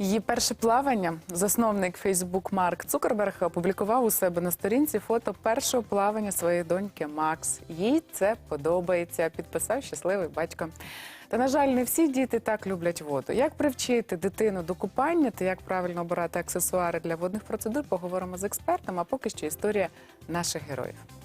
Її перше плавання засновник Фейсбук Марк Цукерберг опублікував у себе на сторінці фото першого плавання своєї доньки Макс. Їй це подобається. Підписав щасливий батько. Та на жаль, не всі діти так люблять воду. Як привчити дитину до купання та як правильно обирати аксесуари для водних процедур, поговоримо з експертом. А поки що історія наших героїв.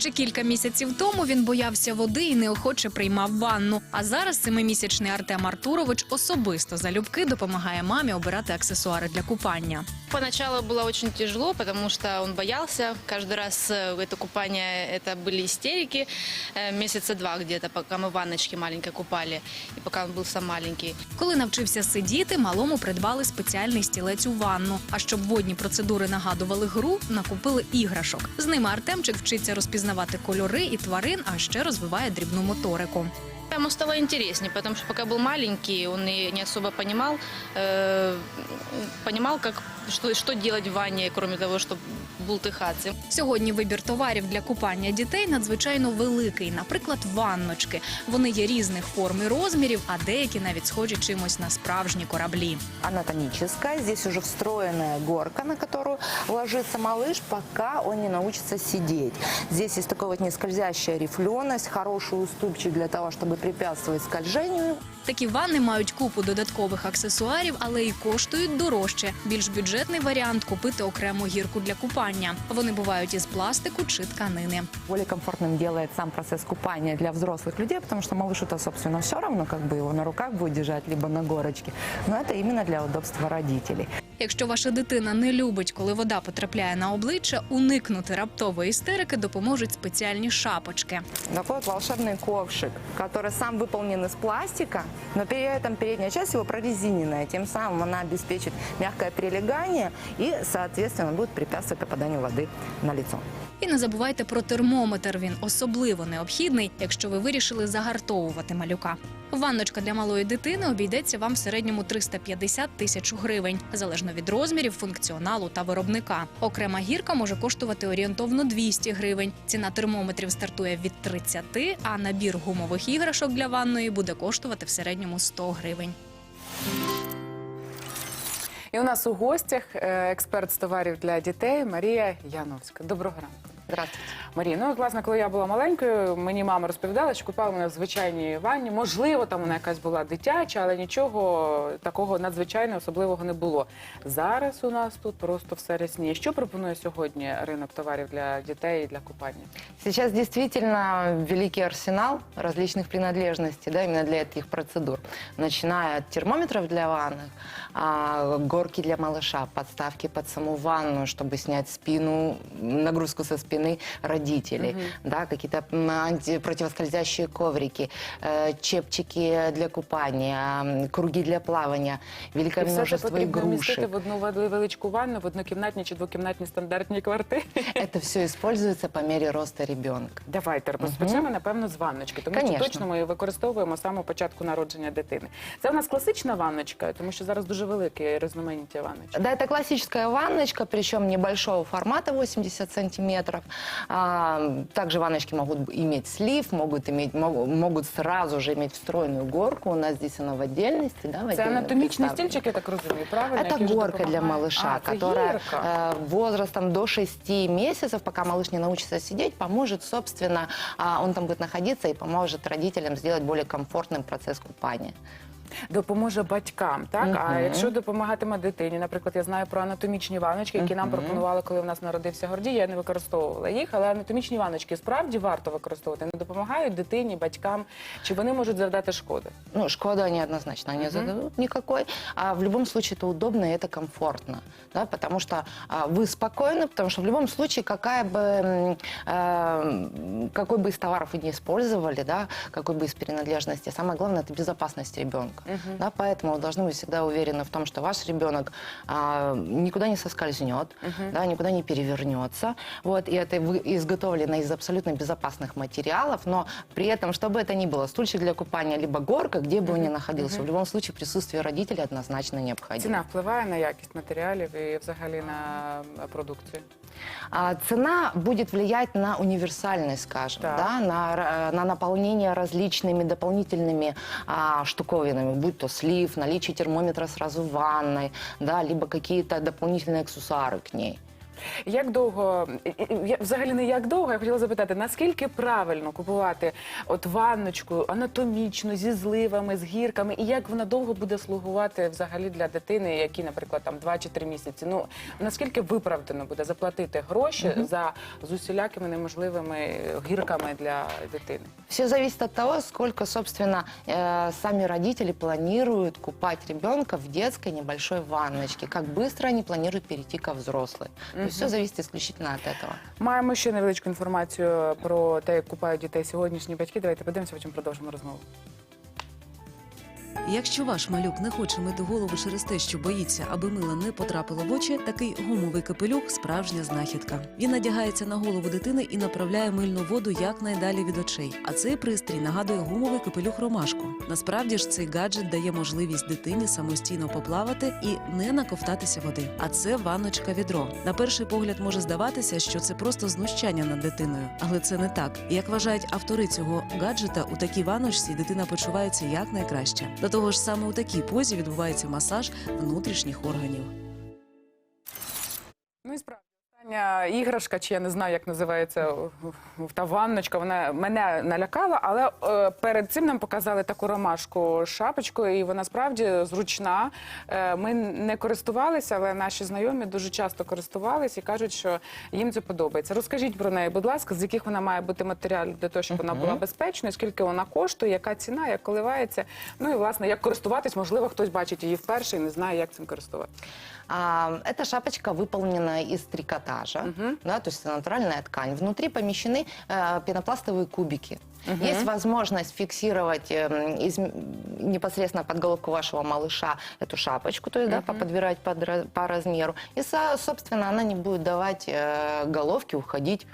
Ще кілька місяців тому він боявся води і неохоче приймав ванну. А зараз семимісячний Артем Артурович особисто залюбки допомагає мамі обирати аксесуари для купання. Поначалу было очень тяжело, потому что он боялся. Каждый раз э, это купание, это были истерики. Э, Месяца два где-то, пока мы в ванночке маленькой купали, и пока он был сам маленький. Коли навчився сидіти, малому придбали спеціальний стілець у ванну. А щоб водні процедури нагадували гру, накупили іграшок. З ними Артемчик вчиться розпізнавати кольори і тварин, а ще розвиває дрібну моторику. Ему стало интереснее, потому что пока был маленький, он и не особо понимал, э, понимал, как, что, что делать в ванне, кроме того, чтобы бултыхаться. Сьогодні вибір товарів для купання дітей надзвичайно великий. Наприклад, ванночки. Вони є різних форм і розмірів, а деякі навіть схожі чимось на справжні кораблі. анатомическая. Здесь уже встроенная горка, на которую ложится малыш, пока он не научится сидеть. Здесь есть такой вот нескользящая рифленость, хороший уступчик для того, чтобы препятствовать скольжению. Такі ванни мають купу додаткових аксесуарів, але і коштують дорожче. Більш бюджетний варіант купити окрему гірку для купання. Вони бувають із пластику чи тканини. Более комфортным делает сам процесс купания для взрослых людей, потому что малышу-то, собственно, все равно, как бы его на руках будет держать, либо на горочке. Но это именно для удобства родителей. Якщо ваша дитина не любить, коли вода потрапляє на обличчя, уникнути раптової істерики допоможуть спеціальні шапочки. Такой вот волшебный ковшик, который сам выполнен из пластика, но при этом передняя часть его прорезиненная. Тем самым она обеспечит мягкое прилегание и, соответственно, будет препятствовать попаданию воды на лицо. І не забувайте про термометр. Він особливо необхідний, якщо ви вирішили загартовувати малюка. Ванночка для малої дитини обійдеться вам в середньому 350 тисяч гривень, залежно від розмірів, функціоналу та виробника. Окрема гірка може коштувати орієнтовно 200 гривень. Ціна термометрів стартує від 30, а набір гумових іграшок для ванної буде коштувати в середньому 100 гривень. І у нас у гостях е, експерт з товарів для дітей Марія Яновська. Доброго ранку. Здравствуйте. Марія, ну власне, коли я була маленькою, мені мама розповідала, що купала мене в звичайній ванні. Можливо, там вона якась була дитяча, але нічого такого надзвичайно особливого не було. Зараз у нас тут просто все рясніє. Що пропонує сьогодні ринок товарів для дітей і для купання? Сейчас действительно великий арсенал различных принадлежностей, да, именно для этих процедур. Начиная от термометров для ванных, а, горки для малыша, подставки под саму ванну, чтобы снять спину, нагрузку со спины родителей, да, какие-то м, анти- противоскользящие коврики, э, чепчики для купания, м, круги для плавания, великое І все це множество потрібно вмістити игрушек. в одну величку ванну, в однокімнатній чи двокімнатній стандартній квартирі. Это все используется по мере роста ребенка. Давайте розпочнемо, напевно, з ванночки, тому Конечно. що точно ми її використовуємо саме у початку народження дитини. Це у нас класична ванночка, тому що зараз дуже велике різноманіття ванночок. Да, это классическая ванночка, причем небольшого формата, 80 сантиметров. А, также ванночки могут иметь слив, могут, иметь, могут, могут сразу же иметь встроенную горку. У нас здесь она в отдельности. Да, в Це отдельно анатомічний представлена. стільчик, я так розумію, правильно? Это який вже горка для допомагає? малыша, А, це которая гірка. э, возрастом до 6 месяцев, пока малыш не научится сидеть, поможет, собственно, а, он там будет находиться и поможет родителям сделать более комфортным процесс купания. Допоможе батькам, так? А Мгм. якщо допомагатиме дитині, наприклад, я знаю про анатомічні ванночки, які нам Мгм. пропонували, коли в нас народився Гордій, я не використовувала їх, але анатомічні ванночки справді варто використовувати. Не допомагають дитині, батькам, чи вони можуть завдати шкоди? Ну, шкоду они однозначно не зададут никакой. А в любом случае это удобно и это комфортно. Да, потому что а, вы спокойны, потому что в любом случае, какая бы, м, э, какой бы из товаров вы не использовали, да, какой бы из принадлежности, самое главное это безопасность ребенка. ребенка. Да, поэтому вы должны быть всегда уверены в том, что ваш ребенок а, никуда не соскользнет, да, никуда не перевернется. Вот, и это вы- изготовлено из абсолютно безопасных материалов, но при этом, чтобы это ни было, стульчик для купания, либо горка, где бы он ни находился, в любом случае присутствие родителей однозначно необходимо. Ціна впливає на якість матеріалів і взагалі на е, продукцію. А, Цена будет влиять на универсальность, скажем, Так. да, на, р- на наполнение различными дополнительными а, штуковинами, будь то слив, наличие термометра сразу в ванной, да, либо какие-то дополнительные аксессуары к ней. Як довго, я- взагалі не як довго, я хотіла запитати, наскільки правильно купувати от ванночку анатомічну, зі зливами, з гірками, і як вона довго буде слугувати взагалі для дитини, які, наприклад, там 2 чи 3 місяці. Ну наскільки виправдано буде заплатити гроші за з усілякими неможливими гірками для дитини? Все зависит от того, сколько, собственно, э, сами родители планируют купать ребенка в детской небольшой ванночке, как быстро они планируют перейти ко взрослой. Есть все зависит исключительно от этого. Маємо ще невеличку інформацію про те, як купають дітей сьогоднішні батьки. Давайте подивимося, потім продовжимо розмову. Якщо ваш малюк не хоче мити голову через те, що боїться, аби мило не потрапило в очі, такий гумовий капелюх справжня знахідка. Він надягається на голову дитини і направляє мильну воду якнайдалі від очей. А цей пристрій нагадує гумовий капелюх ромашку. Насправді ж цей гаджет дає можливість дитині самостійно поплавати і не наковтатися води. А це ванночка відро. На перший погляд може здаватися, що це просто знущання над дитиною, але це не так. Як вважають автори цього гаджета, у такій ванночці дитина почувається якнайкраще. До того ж, саме у такій позі відбувається масаж внутрішніх органів. Ну і справді. Остання іграшка, чи я не знаю, як називається та ванночка, вона мене налякала, але е, перед цим нам показали таку ромашку шапочку, і вона справді зручна. Е, ми не користувалися, але наші знайомі дуже часто користувалися і кажуть, що їм це подобається. Розкажіть про неї, будь ласка, з яких вона має бути матеріалів для того, щоб вона була безпечною, скільки вона коштує, яка ціна, як коливається. Ну і власне, як користуватись, можливо, хтось бачить її вперше і не знає, як цим користуватися. А, Эта шапочка выполнена из трикотажа, да, то есть это натуральная ткань. Внутри помещены э, пенопластовые кубики. Есть возможность фиксировать эм, из- непосредственно под головку вашего малыша эту шапочку, то есть да, подбирать под ра- по размеру. И, со- собственно, она не будет давать э, головке уходить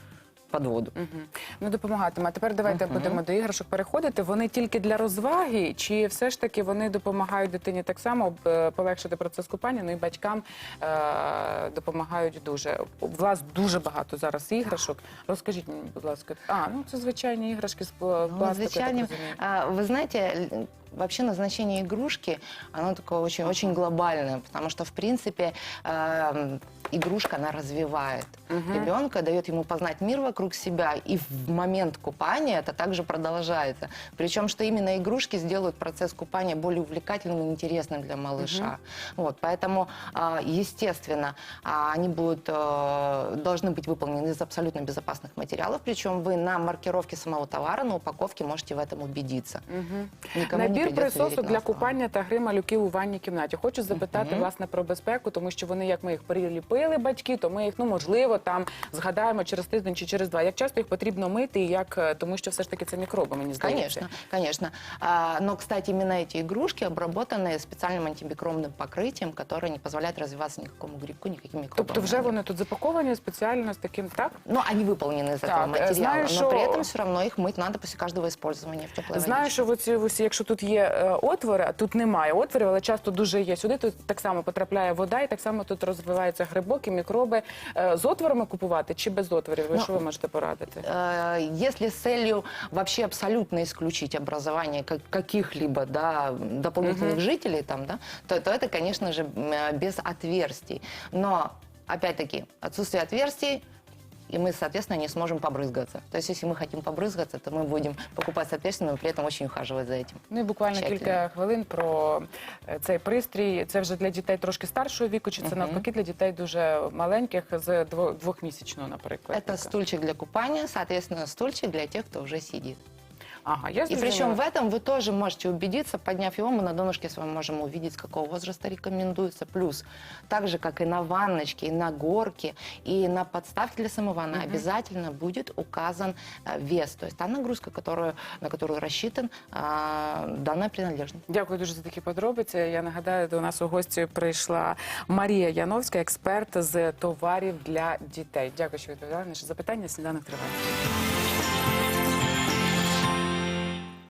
под воду. Мгм. Ну, допомагатиме. А тепер давайте будемо до іграшок переходити. Вони тільки для розваги, чи все ж таки вони допомагають дитині так само е, полегшити процес купання, ну і батькам е, допомагають дуже. У вас дуже багато зараз іграшок. Розкажіть мені, будь ласка. А, ну це звичайні іграшки з Ну, пластику, я так звичайно. розумію. А, Вы знаете, л- вообще назначение игрушки, оно такое очень, очень глобальное, потому что, в принципе, игрушка, она развивает ребенка, дает ему познать мир вокруг себя, и в момент купания это также продолжается. Причем, что именно игрушки сделают процесс купания более увлекательным и интересным для малыша. Вот, поэтому, а, естественно, а, они будут, э, должны быть выполнены из абсолютно безопасных материалов, причем вы на маркировке самого товара, на упаковке можете в этом убедиться. Никому не Набір придется присосок верить на для слово. купання та гри малюків у ванній кімнаті. Хочу запитати власне про безпеку, тому що вони, як ми їх приліпили, батьки, то ми їх ну можливо там згадаємо через тиждень чи через два. Як часто їх потрібно мити, і як е, тому, що все ж таки це мікроби, мені здається. Конечно, конечно. А, но, кстати, именно эти игрушки обработаны специальным антимикробным покрытием, которое не позволяет развиваться никакому грибку, никаким микробам. Тобто вже вони тут запаковані спеціально з таким, так? Ну, они выполнены из Так, этого э, материала, знаю, но что- при этом все равно их мыть надо после каждого использования в теплой Знаю, водичке. що в оці, в оці, якщо тут є е, отвори, а тут немає отворів, але часто дуже є. Сюди тут так само потрапляє вода, і так само тут розвиваються грибок і мікроби. Е, з отворами купувати чи без отворів? Ви Ну, що ви можете порадити? Э, Если с целью вообще абсолютно исключить образование как- каких-либо да, дополнительных жителей, там, да, то, то это, конечно же, м, э, без отверстий. Но, опять-таки, отсутствие отверстий и мы, соответственно, не сможем побрызгаться. То есть, если мы хотим побрызгаться, то мы будем покупать с отверстиями, но при этом очень ухаживать за этим. Ну і буквально Тщательно. кілька хвилин про е, цей пристрій. Це вже для дітей трошки старшого віку, чи це навпаки для дітей дуже маленьких з дво- двохмісячного, наприклад. Это стульчик для купания, соответственно, стульчик для тех, кто уже сидит. Ага, я И зрозуміла. причем в этом вы тоже можете убедиться, подняв его, мы на донышке с вами можем увидеть, с какого возраста рекомендуется. Плюс, так же, как и на ванночке, и на горке, и на подставке для самованны, обязательно будет указан э, вес, то есть та нагрузка, которую, на которую рассчитан а, данная принадлежность. Дякую дуже за такі подробиці. Я нагадаю, до нас у гості прийшла Марія Яновська, експерт з товарів для дітей. Дякую, що відповідали на наше запитання. Сніданок триває.